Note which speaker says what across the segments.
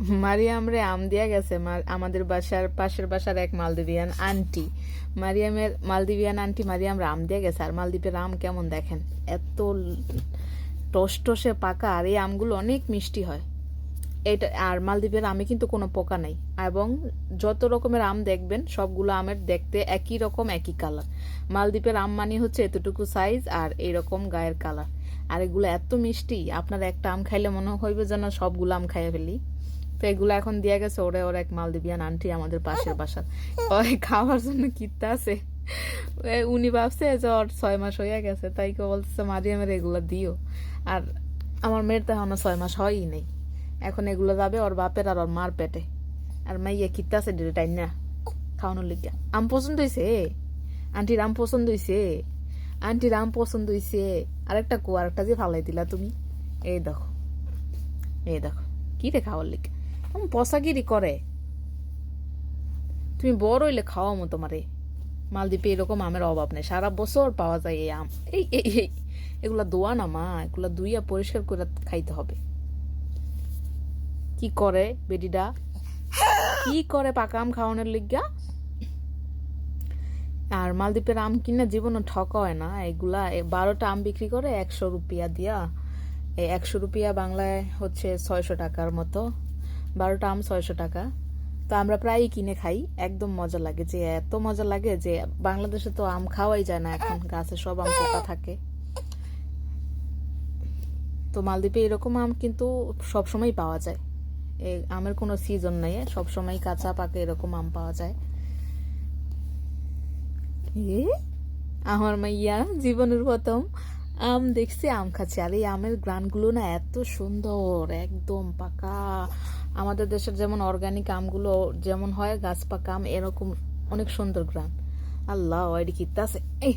Speaker 1: মারিয়াম রে আম দিয়া গেছে আমাদের বাসার পাশের বাসার এক মালদ্বীপিয়ান আন্টি। মারিয়ামের মালদ্বীপিয়ান আন্টি মারিয়াম রে আম দিয়া গেছে। আর মালদ্বীপের আম কেমন দেখেন? এত টসটসে পাকা, আর এই আমগুলো অনেক মিষ্টি হয়। এটা আর মালদ্বীপের আমে কিন্তু কোনো পোকা নাই। এবং যত রকমের আম দেখবেন, সবগুলো আমের দেখতে একই রকম, একই কালার। মালদ্বীপের আম মানে হচ্ছে এতটুকু সাইজ আর এরকম গায়ের কালার আর এগুলো এত মিষ্টি, আপনার একটা আম খাইলে মনে হইবে যেন সবগুলো আম খাইয়ে ফেলি। তো এগুলো এখন দিয়ে গেছে, ওরে ওর এক মালদ্বীপিয়ান আন্টি আমাদের পাশের বাসার। ওই খাওয়ার জন্য কিনতে আছে। উনি ভাবছে যে ওর ছয় মাস হয়ে গেছে, তাই কেউ বলতেছে মারিয়ামের এগুলো দিও। আর আমার মেয়ের তো এখনও ছয় মাস হয়ই নেই। এখন এগুলো যাবে ওর বাপের আর ওর মার পেটে। আর মাইয়া কিনতে আছে ডিরে টাইম না খাওয়ানোর লিগা। আম পছন্দ হয়েছে আন্টির আম পছন্দ হয়েছে আন্টির আম পছন্দ হয়েছে আরেকটা কো, আরেকটা যে ফালাই দিলা তুমি। এই দেখো এই দেখো, কি রে খাওয়ার লিগে। পশাগিরি করে। তুমি বড় হইলে খাওয়ামো তোমারে। মালদ্বীপে এরকম আমের অভাব নেই। সারা বছর পাওয়া যায় এই আম। এই এই এগুলা দোয়া না মা, এগুলা দুইয়া পরিষ্কার করে খাইতে হবে। কি করে বেডিডা কি করে পাকা আম খাওয়ানোর লিগা আর মালদ্বীপের আম কিনা জীবনে ঠক হয় না। এগুলা বারোটা আম বিক্রি করে একশো রুপিয়া দিয়া। এই একশো রুপিয়া বাংলায় হচ্ছে ছয়শো টাকার মতো। বারোটা আম ছয়শো টাকা। তো আমরা প্রায়ই কিনে খাই, একদম মজা লাগে। যে এত মজা লাগে যে বাংলাদেশে তো আম খাওয়াই যায় না, এখন গাছে সব আম পোকা থাকে। তো মালদ্বীপে এরকম আম কিন্তু সবসময় পাওয়া যায়। এই আমের কোনো সিজন নেই সবসময় কাঁচা পাকে এরকম আম পাওয়া যায়। এ? আমার মাইয়া, জীবনের প্রথম আম দেখছে, আম খাচ্ছে। আর এই আমের গ্রানগুলো না এত সুন্দর, একদম পাকা। আমাদের দেশের যেমন অর্গানিক আমগুলো যেমন হয়, গাছ পাকা আম, এরকম অনেক সুন্দর গ্রাম। আল্লাহ এটি কিত্তা আছে। এই,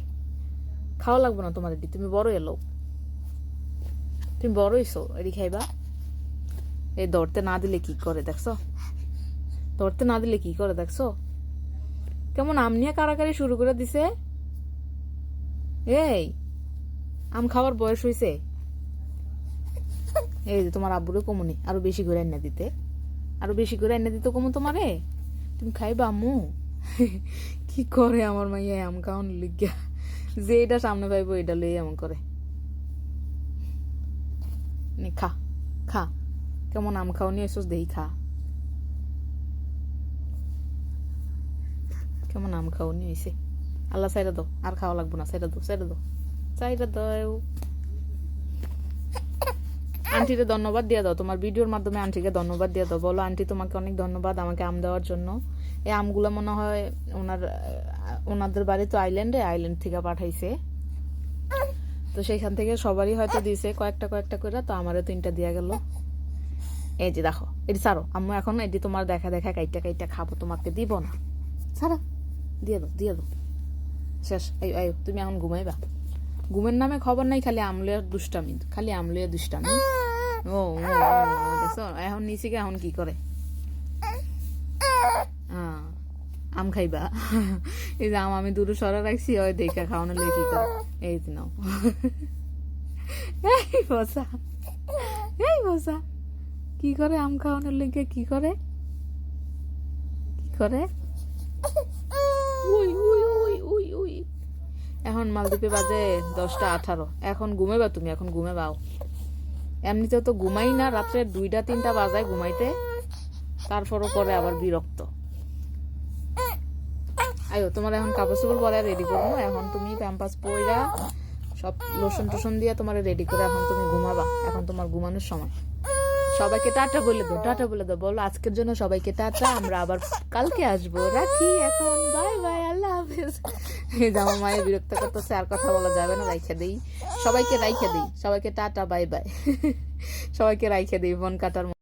Speaker 1: খাওয়া লাগবে না তোমার তুমি বড় এলো। তুমি বড় হইছো এটি খাইবা এই ধরতে না দিলে কি করে, দেখছ? ধরতে না দিলে কি করে, দেখছ? কেমন আম নিয়ে কারাকারি শুরু করে দিছে? এই, আম খাওয়ার বয়স হয়েছে এই যে তোমার আব্বুরে কমুনি, আরও বেশি করে না দিতে। আরও বেশি করে এনে দিতে কমু তোমারে? তুমি খাইবা আম্মু? কি করে আমার মাইয়া আম খাওয়ান লিগা? যে এটা সামনে পাইবো এটা লই এমন করে। খা খা। কেমন আম খাওয়ানি এসোস দেই, খা। কেমন আম খাওয়ানি হয়েছে আল্লাহ সাইডা দাও, আর খাওয়া লাগবো না সাইডা দাও সাইডা দাও। সাইডা দাও। আন্টিকে ধন্যবাদ দিয়ে দাও। তোমার ভিডিওর মাধ্যমে আন্টিকে ধন্যবাদ দিয়ে দাও। বলো, আন্টি, তোমাকে অনেক ধন্যবাদ আমাকে আম দেওয়ার জন্য। এই আমগুলো মনে হয় ওনার, ওনাদের বাড়ি তো আইল্যান্ডে, আইল্যান্ড থেকে পাঠাইছে। তো সেইখান থেকে সবারই হয়তো দিয়েছে কয়েকটা কয়েকটা করে তো আমারও তিনটা দিয়া গেল। এই যে দেখো, এটি সারো আম্মু এখন এটি তোমার দেখা দেখা, কাইটা কাইটা খাব, তোমাকে দিব না। ছাড়া, দিয়ে দাও দিয়ে দাও। শেষ, এই এই, তুমি এখন ঘুমাইবা। ঘুমের নামে খবর নাই, খালি আমলের দুষ্টামি, খালি আমলের দুষ্টামি। ও দেখছ এখন নিচিকে এখন কি করে? আম খাইবা? এই যে আম আমি দূরে সরা রাখছি, ওই দেখা খাওয়ানো কি করে? এই নাও। এই বসা এই বসা। কি করে আম খাওয়ানোর লেগে, কি করে? কি করে? উই উই উই উই উই। এখন মালদ্বীপে বাজে দশটা আঠারো। এখন ঘুমেবা তুমি, এখন ঘুমেবাও এমনিতেও তো ঘুমাই না, রাত্রে দুইটা, তিনটা বাজায় ঘুমাইতে। তারপরও পরে আবার বিরক্ত। আয়ো, তোমার এখন কাপড় চোপড় পরে রেডি করব। এখন তুমি প্যাম্পাস পইরা সব লোশন টোশন দিয়ে তোমার রেডি করে এখন তুমি ঘুমাবা। এখন তোমার ঘুমানোর সময়। সবাইকে টাটা বলে দাও, টাটা বলে দাও, বলো আজকের জন্য সবাইকে টাটা, আমরা আবার কালকে আসব। রাখি এখন বাই বাই আল্লাহ হাফেজ। এই আমার মায়ের বিরক্ত করতেছে, আর কথা বলা যাবে না, রাইখে দিই। সবাইকে রাইখে দিই, সবাইকে টাটা বাই বাই সবাইকে রাইখে দিই বন কাটার